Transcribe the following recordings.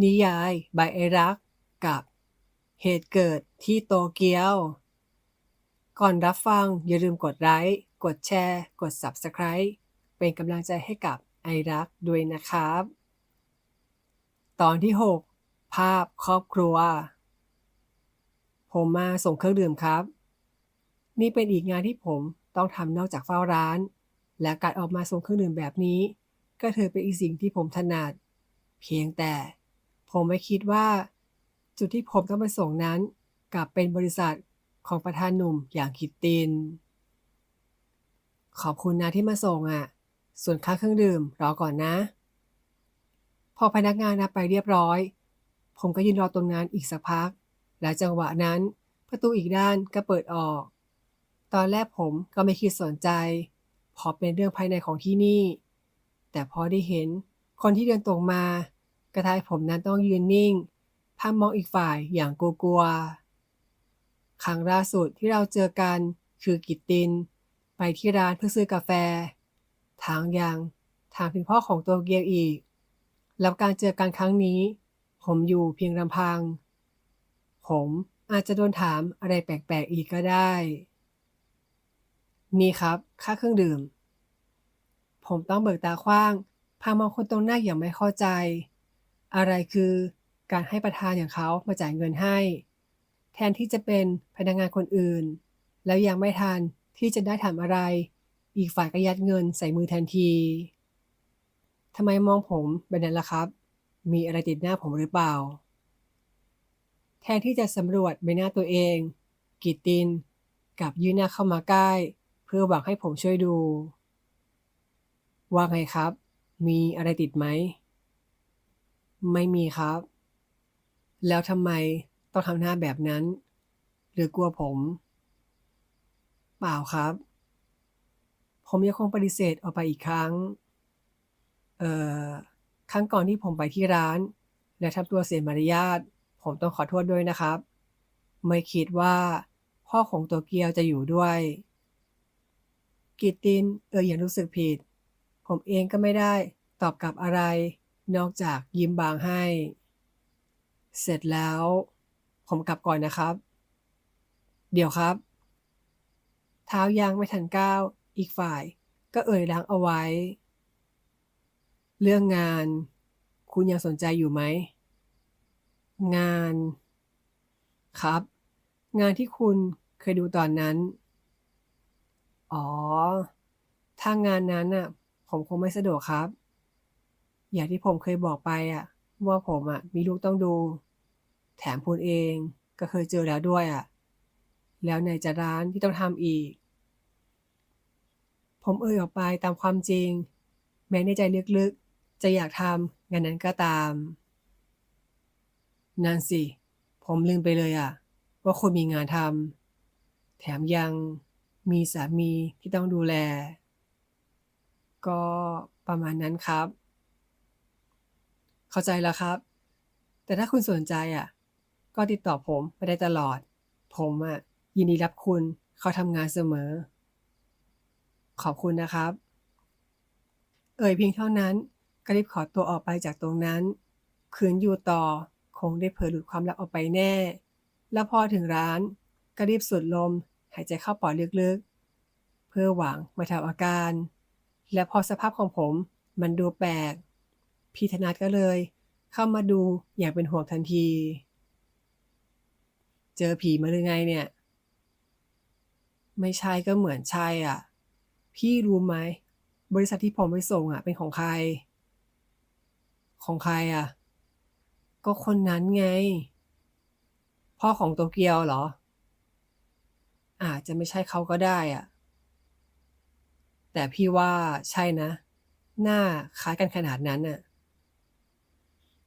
นิยายบยไอรัก กับเหตุเกิดที่โตเกียว ก่อนรับฟังอย่าลืมกดไลค์ กดแชร์ กด Subscribe เป็นกำลังใจให้กับไอรักด้วยนะครับ ตอนที่ 6 ภาพครอบครัว ผมมาส่งเครื่องดื่มครับ นี่เป็นอีกงานที่ผมต้องทำนอกจากเฝ้าร้าน และการออกมาส่งเครื่องดื่มแบบนี้ ก็ถือเป็นอีกสิ่งที่ผมถนัด เพียงแต่ ผมไม่คิดว่า จุดที่ผมต้องไปส่งนั้น กลับเป็นบริษัทของประธานหนุ่มอย่างคิตติน ขอบคุณนะที่มาส่งอะ ส่วนค่าเครื่องดื่มรอก่อนนะ พอพนักงานนับไปเรียบร้อย ผมก็ยืนรอตรงนั้นอีกสักพัก และจังหวะนั้น ประตูอีกด้านก็เปิดออก ตอนแรกผมก็ไม่คิดสนใจเพราะเป็นเรื่องภายในของที่นี่ แต่พอได้เห็นคนที่เดินตรงมา กระทายผมนั้นต้องยืนนิ่งพามมองอีกฝ่ายอย่างกลัวๆครั้งล่าสุดที่เราเจอกันคือกิตติน ไปที่ร้านเพื่อซื้อกาแฟ ทางยังถามถึงพ่อของโตเกียวอีก แล้วการเจอกันครั้งนี้ ผมอยู่เพียงลำพัง ผมอาจจะโดนถามอะไรแปลกๆอีกก็ได้ นี่ครับ ค่าเครื่องดื่ม ผมต้องเบิกตาคว้าง พามองคนตรงหน้าอย่างไม่เข้าใจ อะไรคือการให้ประธานอย่างเขามาจ่ายเงินให้ แทนที่จะเป็นพนักงานคนอื่น แล้วยังไม่ทันที่จะได้ทำอะไร อีกฝ่ายก็ยัดเงินใส่มือทันทีทำไมมองผมแบบนั้นล่ะครับ มีอะไรติดหน้าผมหรือเปล่า แทนที่จะสำรวจใบหน้าตัวเองกิตตินกับยื่นหน้าเข้ามาใกล้ เพื่อหวังให้ผมช่วยดู ว่าไงครับ มีอะไรติดไหม ไม่มีครับ แล้วทำไมต้องทำหน้าแบบนั้น หรือกลัวผม เปล่าครับ ผมยังคงปฏิเสธออกไปอีกครั้ง เอ่อ ครั้งก่อนที่ผมไปที่ร้าน และทำตัวเสียมารยาท ผมต้องขอโทษด้วยนะครับ ไม่คิดว่าพ่อของโตเกียวจะอยู่ด้วย กิตติน เอออย่างรู้สึกผิด ผมเองก็ไม่ได้ตอบกลับอะไร นอกจากยิ้มบางให้ เสร็จแล้ว ผมกลับก่อนนะครับ เดี๋ยวครับ เท้ายังไม่ทันก้าว อีกฝ่ายก็เอ่ยล้างเอาไว้ เรื่องงาน คุณยังสนใจอยู่ไหม งาน ครับ งานที่คุณเคยดูตอนนั้น อ๋อ ถ้างานนั้นน่ะ ผมคงไม่สะดวกครับ อย่างที่ผมเคยบอกไปอะว่าผมอะมีลูกต้องดู แถมคุณเองก็เคยเจอแล้วด้วยอะแล้วไหนจะร้านที่ต้องทำอีก ผมเอ่ยออกไปตามความจริง แม้ในใจลึกๆ จะอยากทำงานนั้นก็ตามนั่นสิ ผมลืมไปเลยอะว่าคุณมีงานทำแถมยังมีสามีที่ต้องดูแล ก็ประมาณนั้นครับ เข้าใจแล้วครับ แต่ถ้าคุณสนใจอะ ก็ติดต่อผมไปได้ตลอด ผมอะยินดีรับคุณเขาทำงานเสมอ ขอบคุณนะครับ เอ่ยเพียงเท่านั้นก็รีบขอตัวออกไปจากตรงนั้นคืนอยู่ต่อคงได้เผยหลุดความลับออกไปแน่ แล้วพอถึงร้านก็รีบสูดลม หายใจเข้าปอดลึกๆ เพื่อหวังบรรเทาอาการ และพอสภาพของผมมันดูแปลก พี่ธนัทก็เลย เข้ามาดูอย่างเป็นห่วงทันที เจอผีมาหรือไงเนี่ย ไม่ใช่ก็เหมือนใช่อะ พี่รู้ไหม บริษัทที่ผมไปส่งอะ เป็นของใคร ของใครอะ ก็คนนั้นไง พ่อของโตเกียวเหรอ อาจจะไม่ใช่เขาก็ได้อะ แต่พี่ว่าใช่นะ หน้าคล้ายกันขนาดนั้นน่ะ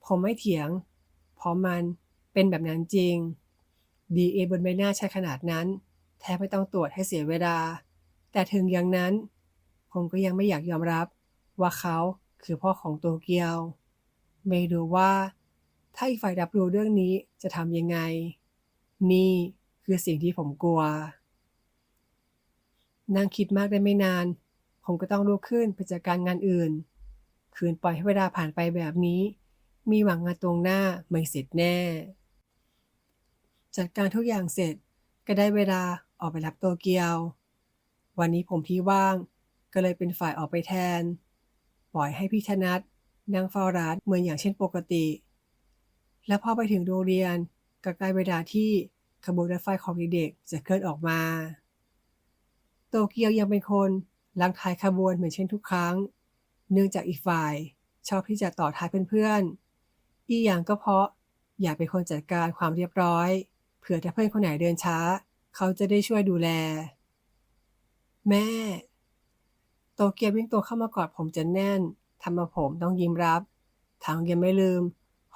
ผมไม่เถียง เพราะมันเป็นแบบนั้นจริง DNA บนใบหน้าใช่ขนาดนั้น แทบไม่ต้องตรวจให้เสียเวลา แต่ถึงอย่างนั้น ผมก็ยังไม่อยากยอมรับว่าเขาคือพ่อของโตเกียว ไม่รู้ว่า ถ้าอีกฝ่ายรับรู้เรื่องนี้จะทำยังไง นี่คือสิ่งที่ผมกลัว นั่งคิดมากได้ไม่นาน ผมก็ต้องลุกขึ้นไปจัดการงานอื่น คืนปล่อยให้เวลาผ่านไปแบบนี้ มีหวังงานตรงหน้าไม่เสร็จแน่ จัดการทุกอย่างเสร็จก็ได้เวลาออกไปรับโตเกียว วันนี้ผมที่ว่างก็เลยเป็นฝ่ายออกไปแทน ปล่อยให้พี่ธนัทนั่งเฝ้าร้านเหมือนอย่างเช่นปกติ และพอไปถึงโรงเรียนก็ใกล้เวลาที่ขบวนรถไฟของเด็กๆจะเคลื่อนออกมา โตเกียวยังเป็นคนลังท้ายขบวนเหมือนเช่นทุกครั้ง เนื่องจากอีกฝ่ายชอบที่จะต่อท้ายเพื่อนๆ อีกอย่างก็เพราะ อยากเป็นคนจัดการความเรียบร้อย เผื่อถ้าเพื่อนคนไหนเดินช้า เขาจะได้ช่วยดูแล แม่ โตเกียววิ่งตัวเข้ามากอดผมจนแน่นทำมาผมต้องยิ้มรับทั้งยังไม่ลืม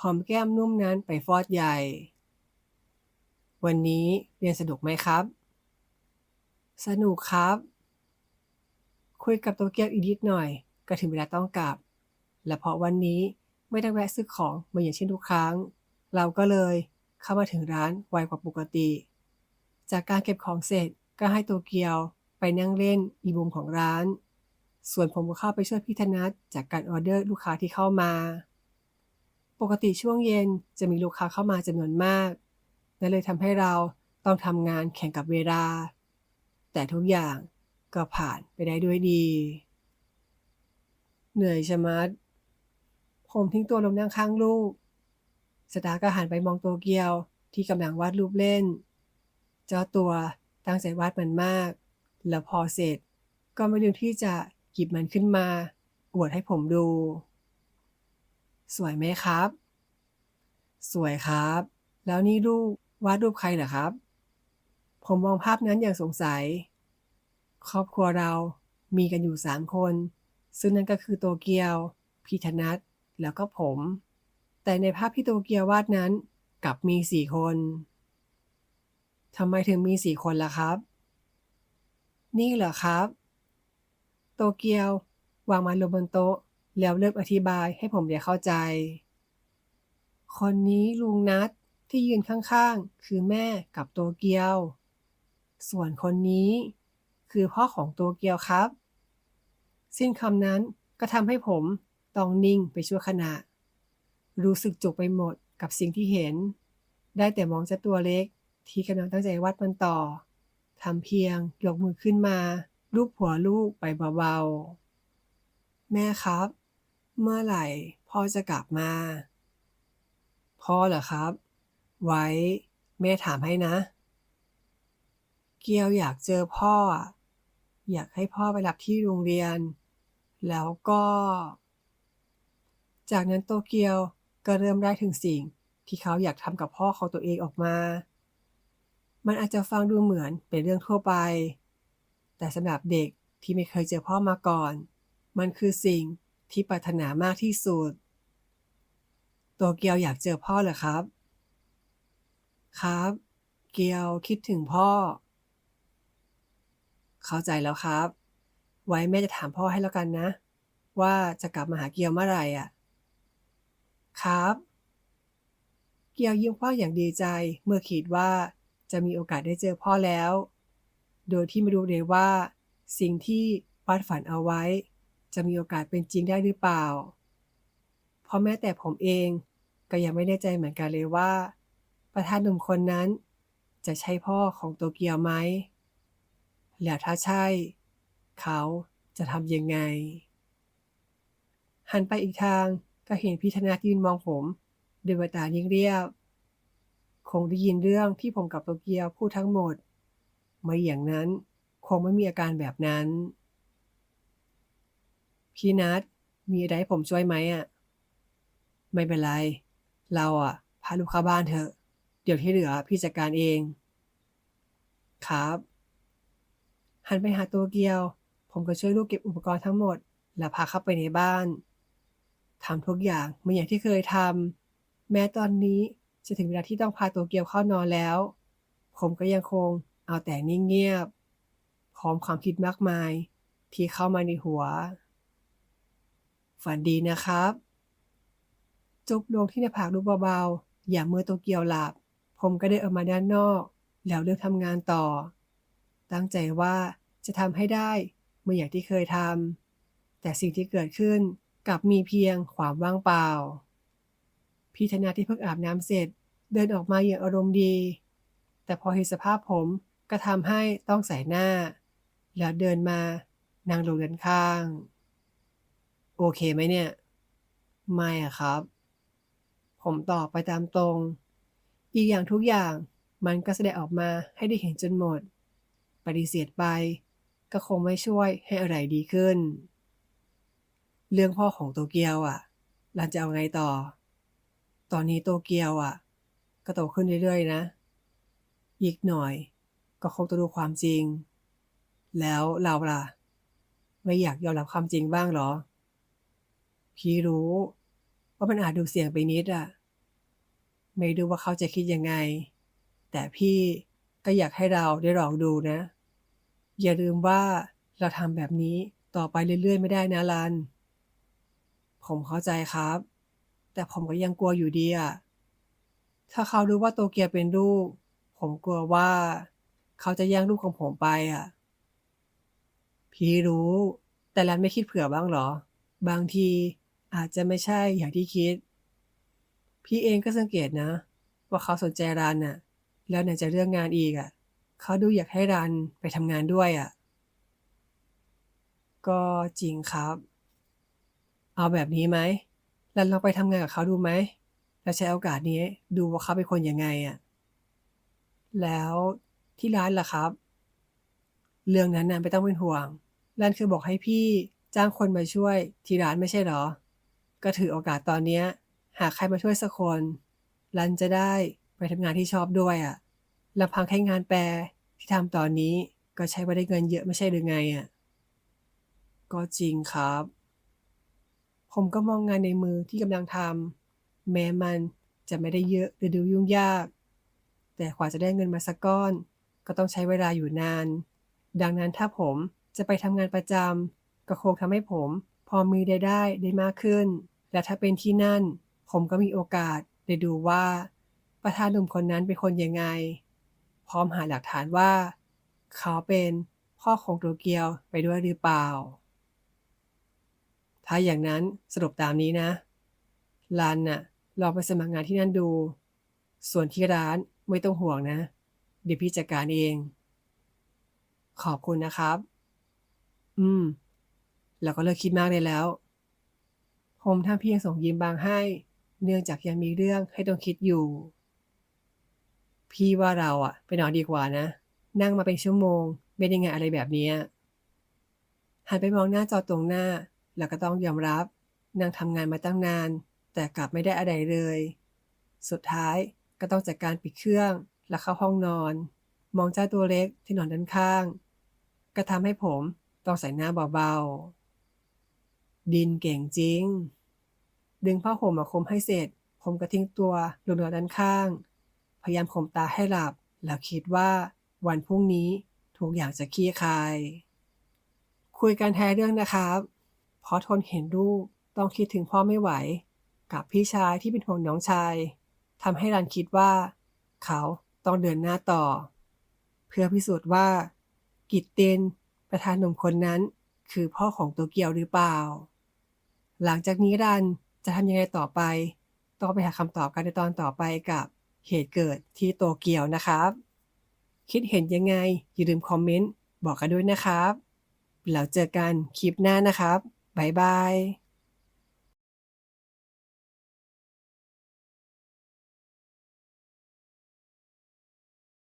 หอมแก้มนุ่มนั้นไปฟอดใหญ่ วันนี้เรียนสนุกไหมครับ สนุกครับ คุยกับโตเกียวอีกนิดหน่อย ก็ถึงเวลาต้องกลับ และเพราะวันนี้ ไม่ได้แวะซื้อของเหมือนอย่างเช่นทุกครั้ง เราก็เลยเข้ามาถึงร้านไวกว่าปกติ จากการเก็บของเสร็จก็ให้โตเกียวไปนั่งเล่นอีมุมของร้าน ส่วนผมก็เข้าไปช่วยพี่ธนัทจากการออเดอร์ลูกค้าที่เข้ามา ปกติช่วงเย็นจะมีลูกค้าเข้ามาจำนวนมากนั่นเลยทำให้เราต้องทำงานแข่งกับเวลา แต่ทุกอย่างก็ผ่านไปได้ด้วยดี เหนื่อยชะมัด ผมทิ้งตัวลงนั่งข้างลูก สตาร์ก็หันไปมองโตเกียวที่กำลังวาดรูปเล่น เจ้าตัวตั้งใจวาดมันมาก แล้วพอเสร็จ ก็ไม่ลืมที่จะหยิบมันขึ้นมา อวดให้ผมดู สวยไหมครับ สวยครับ แล้วนี่ลูกวาดรูปใครเหรอครับ ผมมองภาพนั้นอย่างสงสัย ครอบครัวเรามีกันอยู่สามคน ซึ่งนั่นก็คือโตเกียว พีธนัท แล้วก็ผม แต่ในภาพที่โตเกียววาดนั้นกลับมีสี่คนทำไมถึงมีสี่คนล่ะครับ นี่เหรอครับ โตเกียว วางมันลงบนโต๊ะ แล้วเริ่มอธิบายให้ผมได้เข้าใจ คนนี้ลุงนัทที่ยืนข้างๆ คือแม่กับโตเกียว ส่วนคนนี้ คือพ่อของโตเกียวครับ สิ้นคำนั้นก็ทำให้ผม ต้องนิ่งไปชั่วขณะ รู้สึกจุกไปหมดกับสิ่งที่เห็น ได้แต่มองเจ้าตัวเล็ก ที่กำลังตั้งใจวาดมันต่อทำเพียงยกมือขึ้นมาลูบหัวลูกไปเบาๆ แม่ครับ เมื่อไหร่พ่อจะกลับมา พ่อเหรอครับ ไว้ แม่ถามให้นะ เกียวอยากเจอพ่ออะอยากให้พ่อไปรับที่โรงเรียน แล้วก็ จากนั้นโตเกียวก็เริ่มได้ถึงสิ่งที่เขาอยากทำกับพ่อของตัวเองออกมา มันอาจจะฟังดูเหมือนเป็นเรื่องทั่วไป แต่สำหรับเด็กที่ไม่เคยเจอพ่อมาก่อน มันคือสิ่งที่ปรารถนามากที่สุด โตเกียวอยากเจอพ่อเหรอครับ ครับ เกียวคิดถึงพ่อ เข้าใจแล้วครับ ไว้แม่จะถามพ่อให้แล้วกันนะ ว่าจะกลับมาหาเกียวเมื่อไหร่อะ ครับ เกียวยิ้มกว้างอย่างดีใจเมื่อคิดว่าจะมีโอกาสได้เจอพ่อแล้ว โดยที่ไม่รู้เลยว่า สิ่งที่วาดฝันเอาไว้ จะมีโอกาสเป็นจริงได้หรือเปล่า เพราะแม้แต่ผมเองก็ยังไม่แน่ใจเหมือนกันเลยว่า ประธานหนุ่มคนนั้น จะใช่พ่อของโตเกียวไหม แล้วถ้าใช่ เขาจะทำยังไง หันไปอีกทาง ก็เห็นพี่ธนายืนมองผมด้วยแววตายิ่งเรียบ คงได้ยินเรื่องที่ผมกับโตเกียวพูดทั้งหมด ไม่อย่างนั้นคงไม่มีอาการแบบนั้น พี่นัทมีอะไรให้ผมช่วยไหมอะ ไม่เป็นไร เราอะ พาลูกเข้าบ้านเถอะ เดี๋ยวที่เหลือพี่จัดการเอง ครับ หันไปหาตัวเกียว ผมก็ช่วยลูกเก็บอุปกรณ์ทั้งหมด แล้วพาเข้าไปในบ้าน ทำทุกอย่างเหมือนอย่างที่เคยทำแม้ตอนนี้จะถึงเวลาที่ต้องพาตัวเกียวเข้านอนแล้ว ผมก็ยังคงเอาแต่นิ่งเงียบ พร้อมความคิดมากมาย ที่เข้ามาในหัว ฝันดีนะครับ จุบลงที่หน้าผากลูกเบาๆ อย่าเมื่อโตเกียวหลับ ผมก็เดินออกมาด้านนอก แล้วเริ่มทำงานต่อ ตั้งใจว่าจะทำให้ได้เหมื่อนอย่างที่เคยทำแต่สิ่งที่เกิดขึ้น กลับมีเพียงความว่างเปล่า พี่ธนาที่เพิ่งอาบน้ำเสร็จเดินออกมาอย่างอารมณ์ดี แต่พอเห็นสภาพผมก็ทำให้ต้องใส่หน้า แล้วเดินมานั่งลงด้านข้าง โอเคไหมเนี่ย ไม่อะครับ ผมตอบไปตามตรง อีกอย่างทุกอย่างมันก็แสดงออกมาให้ได้เห็นจนหมด ปฏิเสธไป ก็คงไม่ช่วยให้อะไรดีขึ้น เรื่องพ่อของโตเกียวอะรันจะเอาไงต่อ ตอนนี้โตเกียวอะ ก็โตขึ้นเรื่อยๆนะ อีกหน่อย ก็คงต้องดูความจริง แล้วเราล่ะ ไม่อยากยอมรับความจริงบ้างเหรอ พี่รู้ว่ามันอาจดูเสี่ยงไปนิดอะ ไม่รู้ว่าเขาจะคิดยังไง แต่พี่ก็อยากให้เราได้ลองดูนะ อย่าลืมว่าเราทำแบบนี้ต่อไปเรื่อยๆ ไม่ได้นะลัน ผมเข้าใจครับ แต่ผมก็ยังกลัวอยู่ดีอะถ้าเขารู้ว่าโตเกียวเป็นลูก ผมกลัวว่า เขาจะแย่งลูกของผมไปอะพี่รู้ แต่รันไม่คิดเผื่อบ้างหรอ บางทีอาจจะไม่ใช่อย่างที่คิด พี่เองก็สังเกตนะ ว่าเขาสนใจรันน่ะ แล้วไหนจะเรื่องงานอีกอะ เขาดูอยากให้รันไปทำงานด้วยอะ ก็จริงครับ เอาแบบนี้ไหมรันลองไปทำงานกับเขาดูไหม แล้วใช้โอกาสนี้ดูว่าเขาเป็นคนยังไงอะ แล้วที่ร้านล่ะครับ เรื่องนั้นน่ะไม่ต้องเป็นห่วงรันคือบอกให้พี่จ้างคนมาช่วยที่ร้านไม่ใช่หรอ ก็ถือโอกาสตอนเนี้ยหากใครมาช่วยสักคนรันจะได้ไปทำงานที่ชอบด้วยอะ่ะลำพังแค่งานแปลที่ทำตอนนี้ก็ใช้ว่าได้เงินเยอะไม่ใช่หรือไงอะ่ะ ก็จริงครับ ผมก็มองงานในมือที่กำลังทำแม้มันจะไม่ได้เยอะหรือดูยุ่งยาก แต่กว่าจะได้เงินมาสักก้อน ก็ต้องใช้เวลาอยู่นาน ดังนั้นถ้าผมจะไปทำงานประจำก็คงทำให้ผมพอมีได้ได้ได้มากขึ้น และถ้าเป็นที่นั่น ผมก็มีโอกาสได้ดูว่า ประธานหนุ่มคนนั้นเป็นคนยังไง พร้อมหาหลักฐานว่า เขาเป็นพ่อของโตเกียวไปด้วยหรือเปล่า ถ้าอย่างนั้นสรุปตามนี้นะรันน่ะลองไปสมัครงานที่นั่นดู ส่วนที่ร้านไม่ต้องห่วงนะ เดี๋ยวพี่จัดการเอง ขอบคุณนะครับ อืม แล้วก็เลิกคิดมากเลยแล้วผมทำเพียงส่งยิ้มบางให้ เนื่องจากยังมีเรื่องให้ต้องคิดอยู่ พี่ว่าเราอะไปนอนดีกว่านะ นั่งมาเป็นชั่วโมงไม่ได้ไงอะไรแบบนี้หันไปมองหน้าจอตรงหน้า แล้วก็ต้องยอมรับนั่งทำงานมาตั้งนาน แต่กลับไม่ได้อะไรเลย สุดท้ายก็ต้องจัดการปิดเครื่องแล้วเข้าห้องนอน มองเจ้าตัวเล็กที่นอนด้านข้าง ก็ทำให้ผมต้องใส่หน้าเบาๆ ดินเก่งจริง ดึงผ้าห่มมาคลุมให้เสร็จ ผมก็ทิ้งตัวลงนอนด้านข้าง พยายามข่มตาให้หลับ แล้วคิดว่าวันพรุ่งนี้ทุกอย่างจะคลี่คลาย คุยกันแท้เรื่องนะครับ ราะทนเห็นลูกต้องคิดถึงพ่อไม่ไหว กับพี่ชายที่เป็นห่วงน้องชายทำให้รันคิดว่า เขาต้องเดินหน้าต่อ เพื่อพิสูจน์ว่า กิตเตนประธานหนุ่มคนนั้น คือพ่อของโตเกียวหรือเปล่า หลังจากนี้รันจะทำยังไงต่อไป ต้องไปหาคำตอบกันในตอนต่อไปกับเหตุเกิดที่โตเกียวนะครับ คิดเห็นยังไงอย่าลืมคอมเมนต์บอกกันด้วยนะครับ แล้วเจอกันคลิปหน้านะครับ บ๊ายบาย